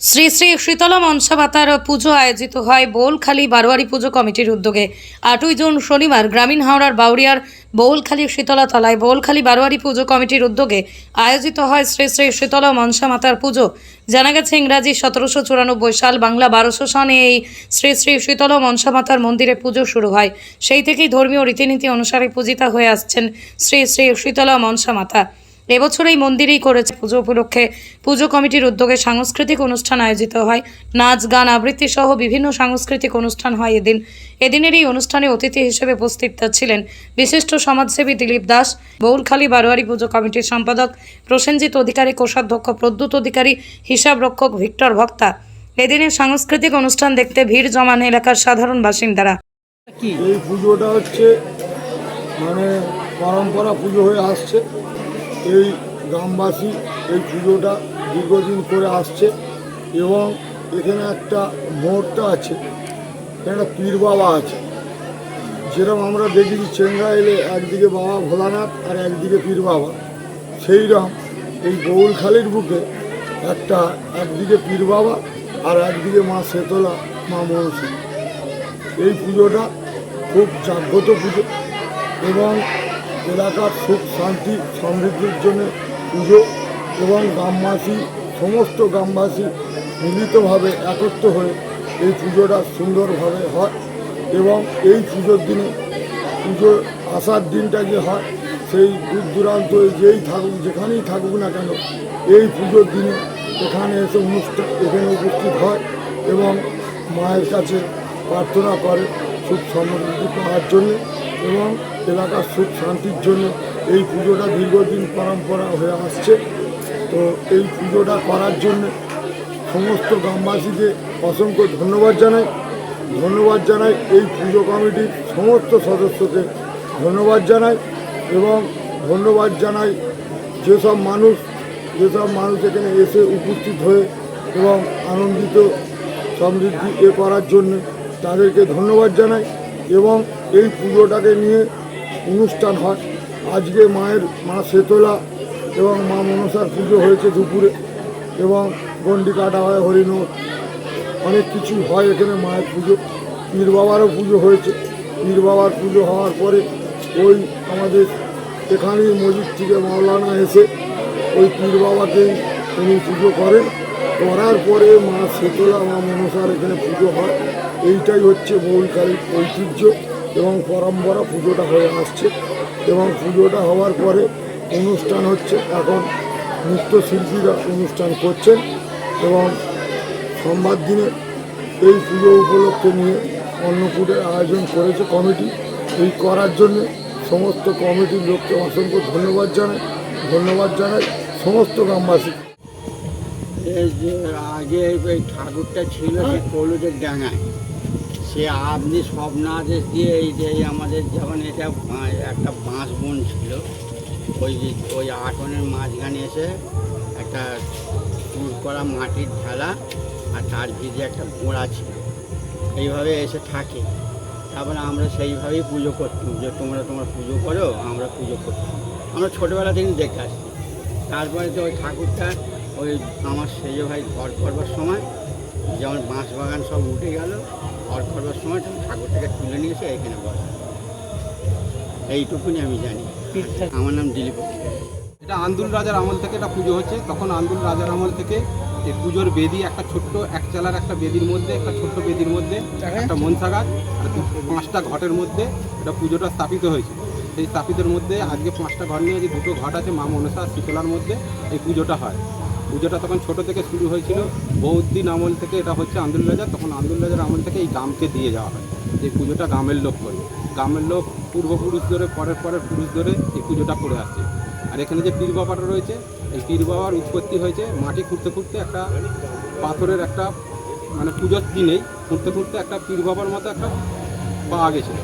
শ্রী শ্রী শীতলা মনসামাতার পুজো আয়োজিত হয় বোলখালী বারোয়ারি পুজো কমিটির উদ্যোগে। আটই জুন শনিবার গ্রামীণ হাওড়ার বাউরিয়ার বোলখালী শীতলা তলায় বোলখালী বারোয়ারি পুজো কমিটির উদ্যোগে আয়োজিত হয় শ্রী শ্রী শীতলা মনসামাতার পুজো। জানা গেছে, ইংরাজি সতেরোশো চুরানব্বই সাল বাংলা বারোশো সনে এই শ্রী শ্রী শীতলা মনসামাতার মন্দিরে পুজো শুরু হয়। সেই থেকেই ধর্মীয় রীতিনীতি অনুসারে পূজিতা হয়ে আসছেন শ্রী শ্রী শীতলা মনসা মনসামাতা এবছর এই মন্দিরেই করেছে পুজো উপলক্ষে। পুজো কমিটির উদ্যোগে সাংস্কৃতিক অনুষ্ঠান আয়োজিত হয়। নাচ, গান, আবৃত্তি সহ বিভিন্ন সাংস্কৃতিক অনুষ্ঠান হয় এদিন। এদিনের এই অনুষ্ঠানে অতিথি হিসেবে উপস্থিত ছিলেন বিশিষ্ট সমাজসেবী দিলীপ দাস বৌলখালী বারোয়ারি পুজো কমিটির সম্পাদক, প্রসেনজিৎ অধিকারী, কোষাধ্যক্ষ, প্রদ্যুৎ অধিকারী, হিসাব রক্ষক ভিক্টর ভক্তা। এদিনের সাংস্কৃতিক অনুষ্ঠান দেখতে ভিড় জমান এলাকার সাধারণ বাসিন্দারা। এই পুজোটা হচ্ছে মানে পরম্পরা পুজো হয়ে আসছে। এই গ্রামবাসী এই পুজোটা দীর্ঘদিন করে আসছে এবং এখানে একটা মোড়টা আছে একটা পীর বাবা আছে। যেরকম আমরা দেখি চেঙ্গা এলে একদিকে বাবা ভোলানাথ আর একদিকে পীর বাবা। সেই রকম এই গৌলখালির বুকে একটা একদিকে পীর বাবা আর একদিকে মা শেতলা মা মনসা এই পুজোটা খুব জাগ্রত পুজো এবং এলাকার সুখ, শান্তি, সমৃদ্ধির জন্য পুজো এবং গ্রামবাসী, সমস্ত গ্রামবাসী মিলিতভাবে একত্র হয়ে এই পুজোটা সুন্দরভাবে হয় এবং এই পুজোর দিনে পুজো আসার দিনটা যে হয়, সেই দূর দূরান্ত যেই থাকুক, যেখানেই থাকুক না কেন, এই পুজোর দিনে এখানে এসে অনুষ্ঠান এখানে উপস্থিত হয় এবং মায়ের কাছে প্রার্থনা করে সুখ, সমৃদ্ধি পাওয়ার জন্য এবং এলাকার সুখ শান্তির জন্য এই পুজোটা দীর্ঘদিন পরম্পরা হয়ে আসছে। তো এই পুজোটা করার জন্য সমস্ত গ্রামবাসীকে অসংখ্য ধন্যবাদ জানাই। ধন্যবাদ জানাই এই পুজো কমিটির সমস্ত সদস্যকে ধন্যবাদ জানাই এবং ধন্যবাদ জানাই যেসব মানুষ যেসব মানুষ এখানে এসে উপস্থিত হয়ে এবং আনন্দিত, সমৃদ্ধি এ করার জন্য তাদেরকে ধন্যবাদ জানাই এবং এই পুজোটাকে নিয়ে অনুষ্ঠান হয়। আজকে মায়ের, মা শেতলা এবং মা মনসার পুজো হয়েছে দুপুরে এবং গন্ডি কাটা হয়, হরিণর। অনেক কিছু হয় এখানে মায়ের পুজো। পীর বাবারও পুজো হয়েছে। পীর বাবার পুজো হওয়ার পরে ওই আমাদের এখানেই মসজিদ থেকে মাওলানা এসে ওই পীর বাবাকেই উনি পুজো করেন। করার পরে মা শীতলা মা মনসার এখানে পুজো হয়। এইটাই হচ্ছে মৌলকালীর ঐতিহ্য। এবং পরম্পরা পুজোটা হয়ে আসছে এবং পুজোটা হওয়ার পরে অনুষ্ঠান হচ্ছে। এখন নৃত্যশিল্পীরা অনুষ্ঠান করছেন এবং সোমবার দিনে এই পুজো উপলক্ষে নিয়ে অন্নকূটের আয়োজন করেছে কমিটি। এই করার জন্য সমস্ত কমিটির লোককে অসংখ্য ধন্যবাদ জানাই। ধন্যবাদ জানাই সমস্ত গ্রামবাসী আগে এই ঠাকুরটা ছিল, সে কলুদের ডাঙায়। সে আপনি স্বপ্নাদেশ দিয়ে এই যে আমাদের যখন এটা একটা বাঁশ বন ছিল, ওই ওই আটনের মাঝখানে এসে একটা চুর করা মাটির ঢালা আর তার ভিজে একটা গোড়া ছিল। এইভাবে এসে থাকে। তারপরে আমরা সেইভাবেই পুজো করতাম, যে তোমরা তোমরা পুজো করো, আমরা পুজো করতাম। আমরা ছোটোবেলা থেকে দেখে আসছি। তারপরে তো ওই ঠাকুরটা, ওই আমার সেজো ভাই ঘর করবার সময় যেমন বাঁশ বাগান সব উঠে গেল ঘর করবার সময় ঠাকুরটাকে তুলে নিয়ে এসে এখানে বসে। এইটুকুনি আমি জানি। আমার নাম দিলীপ এটা আন্দুল রাজার আমল থেকে এটা পুজো হচ্ছে। তখন আন্দুল রাজার আমল থেকে এই পুজোর বেদি একটা ছোট্ট এক চালার একটা বেদির মধ্যে একটা ছোট্ট বেদির মধ্যে একটা মনসা গাছ আর পাঁচটা ঘটের মধ্যে এটা পুজোটা স্থাপিত হয়েছে। সেই স্থাপিতের মধ্যে আজকে পাঁচটা ঘর নিয়ে যে দুটো ঘট আছে মা মনসা শীতলার মধ্যে এই পুজোটা হয়। পুজোটা তখন ছোট থেকে শুরু হয়েছিল। বহুদিন আমল থেকে এটা হচ্ছে আন্দুল রাজার তখন আন্দুল রাজার আমল থেকে এই গ্রামকে দিয়ে যাওয়া হয়। এই পুজোটা গ্রামের লোক করে। গ্রামের লোক পূর্বপুরুষ ধরে, পরের পরের পুরুষ ধরে এই পুজোটা করে আসছে। আর এখানে যে পীর বাবাটা রয়েছে, এই পীর বাবার উৎপত্তি হয়েছে মাটি খুঁড়তে খুঁড়তে একটা পাথরের একটা মানে পুজোর দিনেই খুঁড়তে খুঁড়তে একটা পীর বাবার মতো একটা পাওয়া গেছিল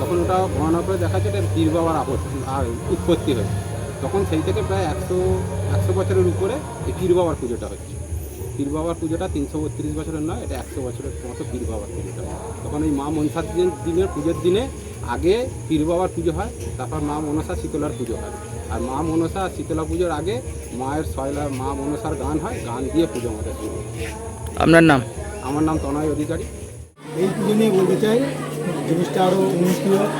তখন ওটা গণনা করে দেখা যাচ্ছে এটা পীর বাবার আপত্তি আর উৎপত্তি হয়েছে। তখন সেই থেকে প্রায় একশো একশো বছরের উপরে এই পীর বাবার পুজোটা হচ্ছে। পীর বাবার পুজোটা তিনশো বত্রিশ বছরের নয় এটা একশো বছরের মতো পীর বাবার পুজোটা। তখন এই মা মনসার দিন দিনের পুজোর দিনে আগে পীর বাবার পুজো হয় তারপর মা মনসা শীতলার পুজো হয়। আর মা মনসা আর শীতলা পুজোর আগে মায়ের ছয়লা মা মনসার গান হয় গান দিয়ে পুজো আমাদের শুরু আপনার নাম? আমার নাম তনয় অধিকারী। এই পুজো নিয়ে বলতে চাই জিনিসটা আরও উন্নতি হোক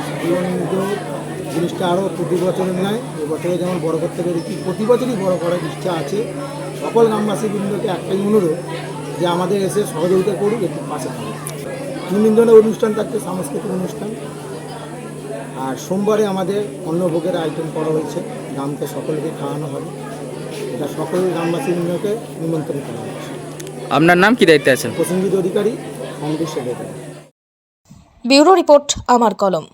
জিনিসটা আরও প্রতি বছরের নয় এবছরে যেমন বড় করতে পেরেছি প্রতি বছরই বড় করার ইচ্ছা আছে। সকল গ্রামবাসী বৃন্দকে একটাই অনুরোধ যে আমাদের এসে সহযোগিতা করুক একটু পাশে থাকুক। তিন দিন অনুষ্ঠান থাকছে সাংস্কৃতিক অনুষ্ঠান। আর সোমবারে আমাদের অন্নভোগের আইটেম করা হয়েছে গ্রামকে সকলকে খাওয়ানো হবে। এটা সকল গ্রামবাসী বৃন্দকে নিমন্ত্রণ করা হয়েছে। আপনার নাম কি দায়িত্বে আছেন? প্রসেনজিৎ অধিকারী কমিটির সেক্রেটারি ব্যুরো রিপোর্ট আমার কলম।